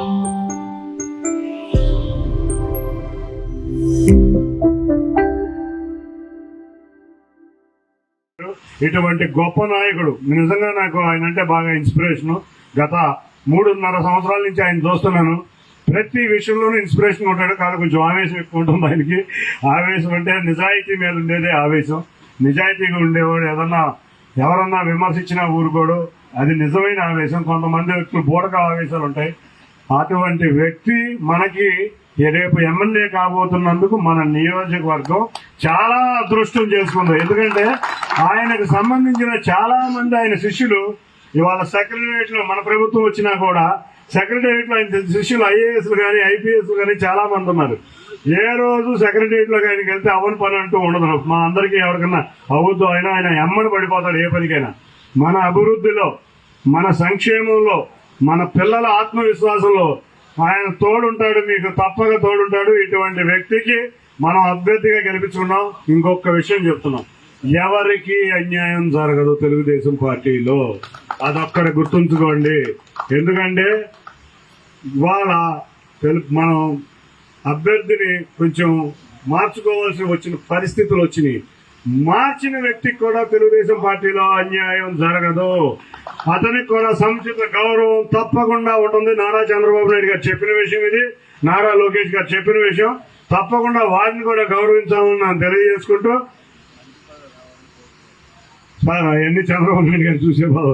ఇటువంటి గొప్ప నాయకుడు నిజంగా నాకు ఆయన అంటే బాగా ఇన్స్పిరేషన్ గత మూడున్నర సంవత్సరాల నుంచి ఆయన చూస్తున్నాను. ప్రతి విషయంలోనూ ఇన్స్పిరేషన్ ఉంటాడు. కాదు కొంచెం ఆవేశం ఎక్కువ ఉంటుంది ఆయనకి. ఆవేశం అంటే నిజాయితీ మీద ఉండేదే ఆవేశం. నిజాయితీగా ఉండేవాడు ఏదన్నా ఎవరన్నా విమర్శించినా ఊరుకోడు. అది నిజమైన ఆవేశం. కొంతమంది వ్యక్తులు బూడక ఆవేశాలు ఉంటాయి. అటువంటి వ్యక్తి మనకి రేపు ఎమ్మెల్యే కాబోతున్నందుకు మన నియోజకవర్గం చాలా అదృష్టం చేసుకుంది. ఎందుకంటే ఆయనకు సంబంధించిన చాలా మంది ఆయన శిష్యులు ఇవాళ సెక్రటరియట్లో మన ప్రభుత్వం వచ్చినా కూడా సెక్రటరియట్లో ఆయన శిష్యులు ఐఏఎస్ కానీ ఐపీఎస్ కానీ చాలా మంది ఉన్నారు. ఏ రోజు సెక్రటరియట్లో ఆయనకి వెళ్తే అవని పని అంటూ ఉండదు. మా అందరికీ ఎవరికన్నా అవుద్దు అయినా ఆయన ఎమ్మడి పడిపోతాడు ఏ పనికైనా. మన అభివృద్ధిలో మన సంక్షేమంలో మన పిల్లల ఆత్మవిశ్వాసంలో ఆయన తోడుంటాడు మీకు తప్పక తోడుంటాడు ఇటువంటి వ్యక్తికి మనం అభ్యర్థిగా గెలిపించుకున్నాం. ఇంకొక విషయం చెప్తున్నాం. ఎవరికి అన్యాయం జరగదు తెలుగుదేశం పార్టీలో. అదొక్కడ గుర్తుంచుకోండి. ఎందుకంటే ఇవాళ తెలు మనం అభ్యర్థిని కొంచెం మార్చుకోవాల్సి వచ్చిన పరిస్థితులు వచ్చినాయి. మార్చిన వ్యక్తికి కూడా తెలుగుదేశం పార్టీలో అన్యాయం జరగదు. అతనికి కూడా సముచిత గౌరవం తప్పకుండా ఉంటుంది. నారా చంద్రబాబు నాయుడు గారు చెప్పిన విషయం ఇది. నారా లోకేష్ గారు చెప్పిన విషయం. తప్పకుండా వారిని కూడా గౌరవించామని నేను తెలియజేసుకుంటూ ఎన్ని అవన్నీ చంద్రబాబు నాయుడు గారు చూసే బాబు